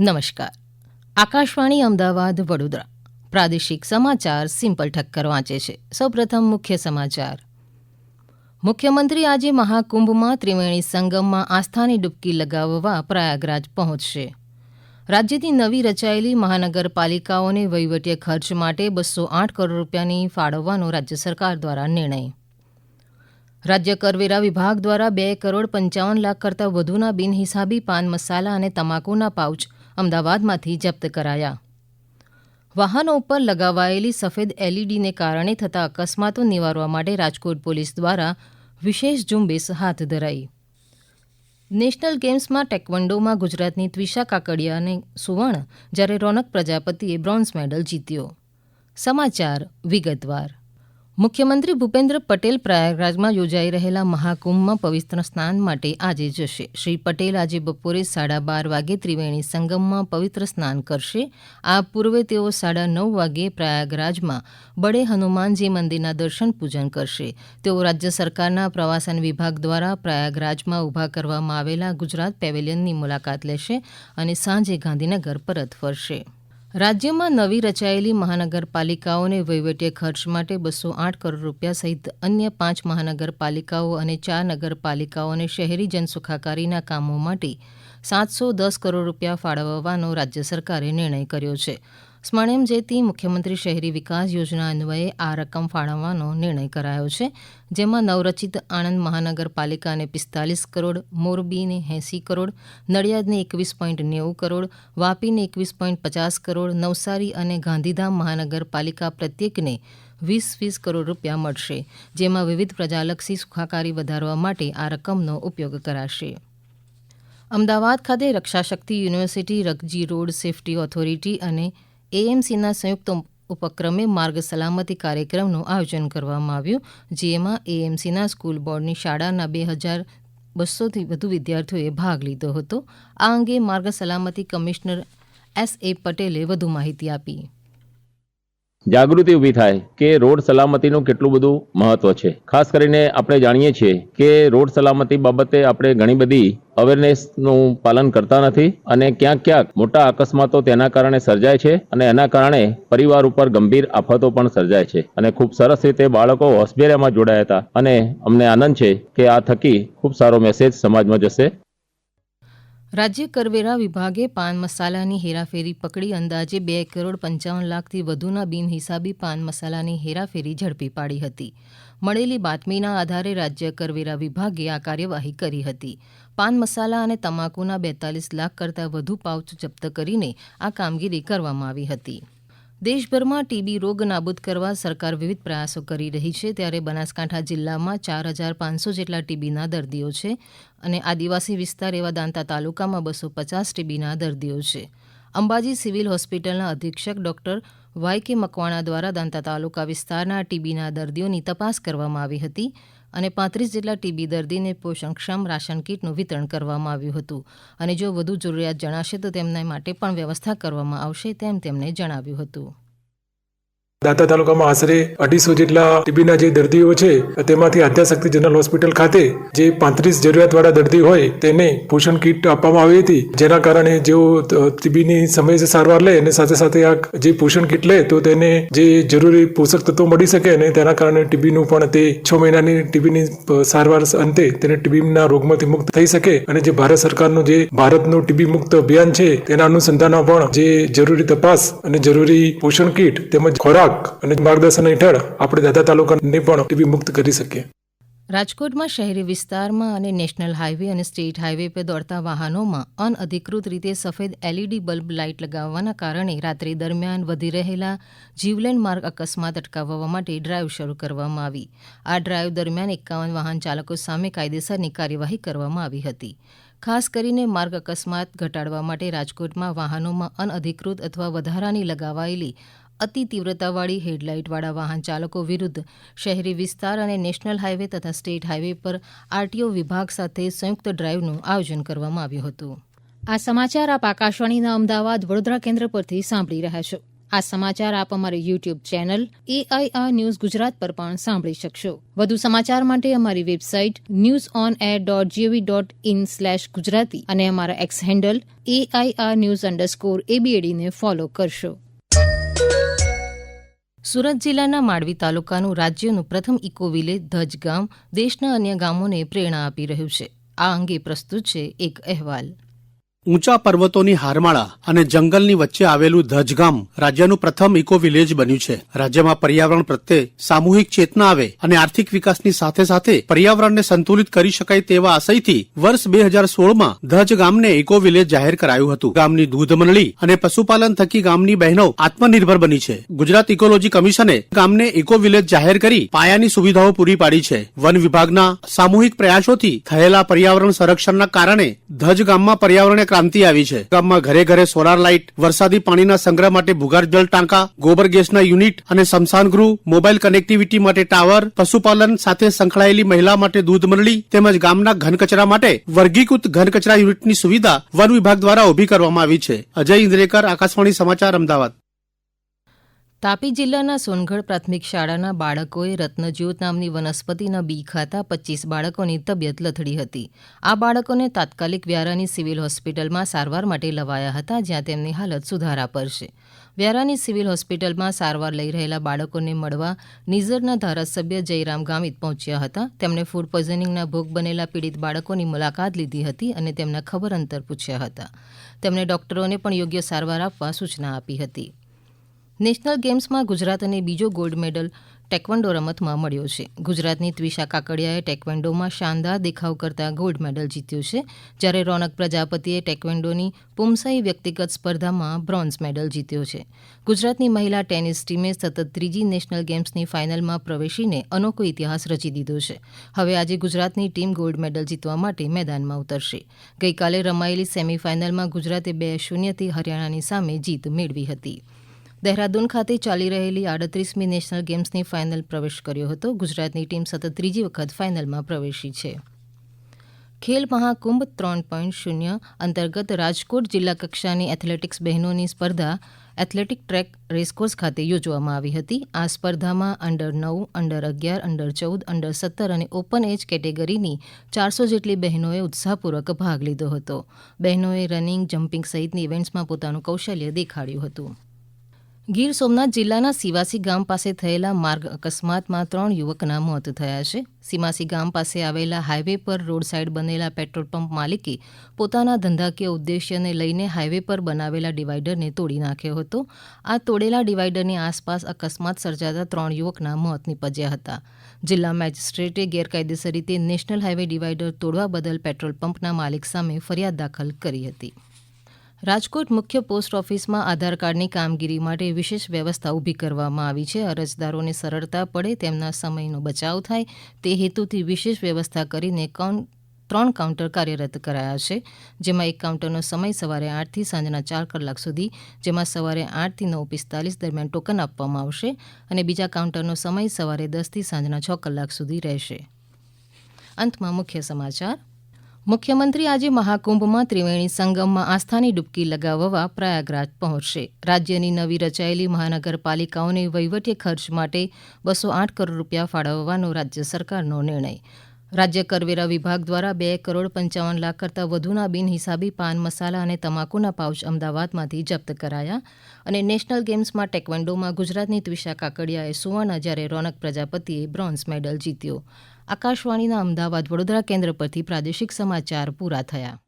નમસ્કાર. આકાશવાણી અમદાવાદ, વડોદરા. પ્રાદેશિક સમાચાર સિમ્પલ ઠક્કર વાંચે છે. સૌપ્રથમ મુખ્ય સમાચાર. મુખ્યમંત્રી આજે મહાકુંભમાં ત્રિવેણી સંગમમાં આસ્થાની ડૂબકી લગાવવા પ્રયાગરાજ પહોંચશે. રાજ્યની નવી રચાયેલી મહાનગરપાલિકાઓને વહીવટીય ખર્ચ માટે બસો આઠ કરોડ રૂપિયાની ફાળવવાનો રાજ્ય સરકાર દ્વારા નિર્ણય. રાજ્ય કરવેરા વિભાગ દ્વારા બે કરોડ પંચાવન લાખ કરતાં વધુના બિનહિસાબી પાન મસાલા અને તમાકુના પાઉચ અમદાવાદમાંથી જપ્ત કરાયા. વાહનો ઉપર લગાવાયેલી સફેદ એલઈડીને કારણે થતા અકસ્માતો નિવારવા માટે રાજકોટ પોલીસ દ્વારા વિશેષ ઝુંબેશ હાથ ધરાઈ. નેશનલ ગેમ્સમાં ટેકવન્ડોમાં ગુજરાતની ત્વિષા કાકડિયાને સુવર્ણ જ્યારે રોનક પ્રજાપતિએ બ્રોન્ઝ મેડલ જીત્યો. સમાચાર વિગતવાર. મુખ્યમંત્રી ભૂપેન્દ્ર પટેલ પ્રયાગરાજમાં યોજાઈ રહેલા મહાકુંભમાં પવિત્ર સ્નાન માટે આજે જશે. શ્રી પટેલ આજે બપોરે સાડા બાર વાગે ત્રિવેણી સંગમમાં પવિત્ર સ્નાન કરશે. આ પૂર્વે તેઓ સાડા નવ વાગે પ્રયાગરાજમાં બડે હનુમાનજી મંદિરના દર્શન પૂજન કરશે. તેઓ રાજ્ય સરકારના પ્રવાસન વિભાગ દ્વારા પ્રયાગરાજમાં ઊભા કરવામાં આવેલા ગુજરાત પેવેલિયનની મુલાકાત લેશે અને સાંજે ગાંધીનગર પરત ફરશે. રાજ્યમાં નવી રચાયેલી મહાનગરપાલિકાઓને વહીવટીય ખર્ચ માટે બસો આઠ કરોડ રૂપિયા સહિત અન્ય પાંચ મહાનગરપાલિકાઓ અને ચાર નગરપાલિકાઓને શહેરી જનસુખાકારીના કામો માટે સાતસો દસ કરોડ રૂપિયા ફાળવવાનો રાજ્ય સરકારે નિર્ણય કર્યો છે. સ્મરણેમ જેતી મુખ્યમંત્રી શહેરી વિકાસ યોજના અન્વયે આ રકમ ફાળવવાનો નિર્ણય કરાયો છે, જેમાં નવરચિત આણંદ મહાનગરપાલિકાને પિસ્તાલીસ કરોડ, મોરબીને એંસી કરોડ, નડિયાદને એકવીસ પોઈન્ટ નેવું કરોડ, વાપીને એકવીસ પોઈન્ટ પચાસ કરોડ, નવસારી અને ગાંધીધામ મહાનગરપાલિકા પ્રત્યેકને વીસ વીસ કરોડ રૂપિયા મળશે, જેમાં વિવિધ પ્રજાલક્ષી સુખાકારી વધારવા માટે આ રકમનો ઉપયોગ કરાશે. અમદાવાદ ખાતે રક્ષાશક્તિ યુનિવર્સિટી રકજી રોડ સેફટી ઓથોરિટી અને એએમસીના સંયુક્ત ઉપક્રમે માર્ગ સલામતી કાર્યક્રમનું આયોજન કરવામાં આવ્યું, જેમાં એએમસીના સ્કૂલ બોર્ડની શાળાના બે હજાર બસોથી વધુ વિદ્યાર્થીઓએ ભાગ લીધો હતો. આ અંગે માર્ગ સલામતી કમિશનર એસ એ પટેલે વધુ માહિતી આપી. જાગૃતિ ઊભી થાય કે રોડ સલામતીનું કેટલું બધું મહત્વ છે. ખાસ કરીને આપણે જાણીએ છીએ કે રોડ સલામતી બાબતે આપણે ઘણી બધી અવેરનેસનું પાલન કરતા નથી અને ક્યાંક ક્યાંક મોટા અકસ્માતો તેના કારણે સર્જાય છે અને એના કારણે પરિવાર ઉપર ગંભીર આફતો પણ સર્જાય છે. અને ખૂબ સરસ રીતે બાળકો હોસ્પિટલમાં જોડાયા હતા અને અમને આનંદ છે કે આ થકી ખૂબ સારો મેસેજ સમાજમાં જશે. રાજ્ય કરવેરા વિભાગે પાન મસાલાની હેરાફેરી પકડી અંદાજે બે કરોડ પંચાવન લાખથી વધુના બિનહિસાબી પાન મસાલાની હેરાફેરી ઝડપી પાડી હતી. મળેલી બાતમીના આધારે રાજ્ય કરવેરા વિભાગે આ કાર્યવાહી કરી હતી. પાન મસાલા અને તમાકુના બેતાલીસ લાખ કરતાં વધુ પાઉચ જપ્ત કરીને આ કામગીરી કરવામાં આવી હતી. દેશભરમાં ટીબી રોગ નાબૂદ કરવા સરકાર વિવિધ પ્રયાસો કરી રહી છે. ત્યારે બનાસકાંઠા જિલ્લામાં ચાર હજાર પાંચસો જેટલા ટીબીના દર્દીઓ છે અને આદિવાસી વિસ્તાર એવા દાંતા તાલુકામાં બસો પચાસ ટીબીના દર્દીઓ છે. અંબાજી સિવિલ હોસ્પિટલના અધિક્ષક ડોક્ટર વાય કે મકવાણા દ્વારા દાંતા તાલુકા વિસ્તારના ટીબીના દર્દીઓની તપાસ કરવામાં આવી હતી. અને પાંત્રીસ જેટલા ટીબી દર્દીને પોષણક્ષમ રાશન કીટનું વિતરણ કરવામાં આવ્યું હતું. અને જો વધુ જરૂરિયાત જણાશે તો તેમના માટે પણ વ્યવસ્થા કરવામાં આવશે તેમ તેમણે જણાવ્યું હતું. દાંતા તાલુકામાં આશરે અઢીસો જેટલા ટીબીના જે દર્દીઓ છે, તેમાંથી આદ્યાશક્તિ જનરલ હોસ્પિટલ ખાતે જે પાંત્રીસ જરૂરિયાતવાળા દર્દી હોય, તેને પોષણ કીટ આપવામાં આવી હતી. જેના કારણે જેઓ ટીબીની સમયસર સારવાર લે અને સાથે સાથે આ જે પોષણ કીટ લે, તો તેને જે જરૂરી પોષક તત્વો મળી શકે અને તેના કારણે ટીબીનું પણ તે છ મહિનાની ટીબીની સારવાર અંતે તેને ટીબીના રોગમાંથી મુક્ત થઈ શકે. અને જે ભારત સરકારનું જે ભારતનું ટીબી મુક્ત અભિયાન છે, તેના અનુસંધાનમાં પણ જે જરૂરી તપાસ અને જરૂરી પોષણ કીટ તેમજ ખોરાક અને માર્ગદર્શન હેઠળ આપણે દાદા તાલુકાને પણ ટીબી મુક્ત કરી શકીએ. રાજકોટમાં શહેરી વિસ્તારમાં અને નેશનલ હાઈવે અને સ્ટેટ હાઈવે પર દોડતા વાહનોમાં અનઅધિકૃત રીતે સફેદ એલઈડી બલ્બ લાઇટ લગાવવાના કારણે રાત્રિ દરમિયાન વધી રહેલા જીવલેણ માર્ગ અકસ્માત અટકાવવા માટે ડ્રાઈવ શરૂ કરવામાં આવી. આ ડ્રાઈવ દરમિયાન એકાવન વાહન ચાલકો સામે કાયદેસરની કાર્યવાહી કરવામાં આવી હતી. ખાસ કરીને માર્ગ અકસ્માત ઘટાડવા માટે રાજકોટમાં વાહનોમાં અનઅધિકૃત અથવા વધારાની લગાવાયેલી અતિ તીવ્રતાવાળી હેડલાઇટવાળા વાહન ચાલકો વિરુદ્ધ શહેરી વિસ્તાર અને નેશનલ હાઇવે તથા સ્ટેટ હાઇવે પર આરટીઓ વિભાગ સાથે સંયુક્ત ડ્રાઈવનું આયોજન કરવામાં આવ્યું હતું. આ સમાચાર આપ આકાશવાણીના અમદાવાદ વડોદરા કેન્દ્ર પરથી સાંભળી રહ્યા છો. આ સમાચાર આપ અમારી YouTube channel AIR news Gujarat પર પણ સાંભળી શકશો. વધુ સમાચાર માટે અમારી website news on air dot GOV dot in slash Gujarati અને અમારા X handle AIR news underscore એબીએડીને follow કરશો. સુરત જિલ્લાના માંડવી તાલુકાનું રાજ્યનું પ્રથમ ઇકો વિલેજ ધજ ગામ દેશના અન્ય ગામોને પ્રેરણા આપી રહ્યું છે. આ અંગે પ્રસ્તુત છે એક અહેવાલ. ઊંચા પર્વતોની હારમાળા અને જંગલની વચ્ચે આવેલું ધજ રાજ્યનું પ્રથમ ઇકો વિલેજ બન્યું છે. રાજ્યમાં પર્યાવરણ પ્રત્યે સામૂહિક ચેતના આવે અને આર્થિક વિકાસની સાથે સાથે પર્યાવરણને સંતુલિત કરી શકાય તેવા આશયથી વર્ષ બે હજાર સોળમાં ધજ ઇકો વિલેજ જાહેર કરાયું હતું. ગામની દૂધ મંડળી અને પશુપાલન થકી ગામની બહેનો આત્મનિર્ભર બની છે. ગુજરાત ઇકોલોજી કમિશને ગામને ઇકો વિલેજ જાહેર કરી પાયાની સુવિધાઓ પૂરી પાડી છે. વન વિભાગના સામૂહિક પ્રયાસોથી થયેલા પર્યાવરણ સંરક્ષણના કારણે ધજ ગામમાં પર્યાવરણીય ક્રાંતિ આવી છે. ગામમાં ઘરે ઘરે સોલાર લાઇટ વરસાદી પાણીના સંગ્રહ માટે ભૂગર્ભ જળ ટાંકા, ગોબર ગેસના યુનિટ અને ગૃહ મોબાઈલ કનેક્ટિવિટી માટે ટાવર પશુપાલન સાથે સંકળાયેલી મહિલા માટે દૂધ મંડળી તેમજ ગામના ઘન કચરા માટે વર્ગીકૃત ઘન કચરા યુનિટની સુવિધા વન વિભાગ દ્વારા ઊભી કરવામાં આવી છે. અજય ઇન્દ્રેકર, આકાશવાણી સમાચાર, અમદાવાદ. તાપી જિલ્લાના સોનગઢ પ્રાથમિક શાળાના બાળકોએ રત્નજ્યોત નામની વનસ્પતિના બી ખાતા પચીસ બાળકોની તબિયત લથડી હતી. આ બાળકોને તાત્કાલિક વ્યારાની સિવિલ હોસ્પિટલમાં સારવાર માટે લવાયા હતા, જ્યાં તેમની હાલત સુધારા પર છે વ્યારાની સિવિલ હોસ્પિટલમાં સારવાર લઈ રહેલા બાળકોને મળવા નિઝરના ધારાસભ્ય જયરામ ગામિત પહોંચ્યા હતા. તેમણે ફૂડ પોઈઝનિંગના ભોગ બનેલા પીડિત બાળકોની મુલાકાત લીધી હતી અને તેમના ખબર અંતર પૂછ્યા હતા. તેમણે ડોક્ટરોને પણ યોગ્ય સારવાર આપવા સૂચના આપી હતી. નેશનલ ગેમ્સમાં ગુજરાતને બીજો ગોલ્ડ મેડલ ટેકવન્ડો રમતમાં મળ્યો છે. ગુજરાતની ત્વિષા કાકડિયાએ ટેકવેન્ડોમાં શાનદાર દેખાવ કરતા ગોલ્ડ મેડલ જીત્યો છે, જ્યારે રોનક પ્રજાપતિએ ટેકવેન્ડોની પુમસાઈ વ્યક્તિગત સ્પર્ધામાં બ્રોન્ઝ મેડલ જીત્યો છે. ગુજરાતની મહિલા ટેનિસ ટીમે સતત ત્રીજી નેશનલ ગેમ્સની ફાઇનલમાં પ્રવેશીને અનોખો ઇતિહાસ રચી દીધો છે. હવે આજે ગુજરાતની ટીમ ગોલ્ડ મેડલ જીતવા માટે મેદાનમાં ઉતરશે. ગઈકાલે રમાયેલી સેમીફાઇનલમાં ગુજરાતે બે શૂન્યથી હરિયાણાની સામે જીત મેળવી હતી. દહેરાદૂન ખાતે ચાલી રહેલી આડત્રીસમી નેશનલ ગેમ્સની ફાઇનલ પ્રવેશ કર્યો હતો. ગુજરાતની ટીમ સતત ત્રીજી વખત ફાઇનલમાં પ્રવેશી છે. ખેલ મહાકુંભ ત્રણ પોઈન્ટ શૂન્ય અંતર્ગત રાજકોટ જિલ્લા કક્ષાની એથ્લેટિક્સ બહેનોની સ્પર્ધા એથ્લેટિક ટ્રેક રેસકોર્સ ખાતે યોજવામાં આવી હતી. આ સ્પર્ધામાં અંડર નવ, અંડર અગિયાર, અંડર ચૌદ, અંડર સત્તર અને ઓપન એજ કેટેગરીની ચારસો જેટલી બહેનોએ ઉત્સાહપૂર્વક ભાગ લીધો હતો. બહેનોએ રનિંગ, જમ્પિંગ સહિતની ઇવેન્ટ્સમાં પોતાનું કૌશલ્ય દેખાડ્યું હતું. ગીર સોમનાથ જિલ્લાના સિવાસી ગામ પાસે થયેલા માર્ગ અકસ્માતમાં ત્રણ યુવકના મોત થયા છે. સિમાસી ગામ પાસે આવેલા હાઇવે પર રોડ સાઇડ બનેલા પેટ્રોલ પંપ માલિકે પોતાના ધંધાકીય ઉદ્દેશ્યને લઈને હાઇવે પર બનાવેલા ડિવાઈડરને તોડી નાખ્યો હતો. આ તોડેલા ડિવાઈડરની આસપાસ અકસ્માત સર્જાતા ત્રણ યુવકના મોત નીપજ્યા હતા. જિલ્લા મેજિસ્ટ્રેટે ગેરકાયદેસર રીતે નેશનલ હાઇવે ડિવાઈડર તોડવા બદલ પેટ્રોલ પંપના માલિક સામે ફરિયાદ દાખલ કરી હતી. રાજકોટ મુખ્ય પોસ્ટ ઓફિસમાં આધાર કાર્ડની કામગીરી માટે વિશેષ વ્યવસ્થા ઊભી કરવામાં આવી છે. અરજદારોને સરળતા પડે તેમના સમયનો બચાવ થાય તે હેતુથી વિશેષ વ્યવસ્થા કરીને ત્રણ કાઉન્ટર કાર્યરત કરાયા છે, જેમાં એક કાઉન્ટરનો સમય સવારે આઠથી સાંજના ચાર કલાક સુધી, જેમાં સવારે આઠથી નવ પિસ્તાલીસ દરમિયાન ટોકન આપવામાં આવશે અને બીજા કાઉન્ટરનો સમય સવારે દસથી સાંજના છ કલાક સુધી રહેશે. અંતમાં મુખ્ય સમાચાર. મુખ્યમંત્રી આજે મહાકુંભમાં ત્રિવેણી સંગમમાં આસ્થાની ડૂબકી લગાવવા પ્રયાગરાજ પહોંચશે. રાજ્યની નવી રચાયેલી મહાનગરપાલિકાઓને વહીવટી ખર્ચ માટે બસો આઠ કરોડ રૂપિયા ફાળવવાનો રાજ્ય સરકારનો નિર્ણય. રાજ્ય કરવેરા વિભાગ દ્વારા બે કરોડ પંચાવન લાખ કરતાં વધુના બિનહિસાબી પાન મસાલા અને તમાકુના પાઉચ અમદાવાદમાંથી જપ્ત કરાયા અને નેશનલ ગેમ્સમાં ટેકવેન્ડોમાં ગુજરાતની ત્વિષા કાકડિયાએ સુવર્ણ જ્યારે રોનક પ્રજાપતિએ બ્રોન્ઝ મેડલ જીત્યો. આકાશવાણીના અમદાવાદ વડોદરા કેન્દ્ર પરથી પ્રાદેશિક સમાચાર પૂરા થયા.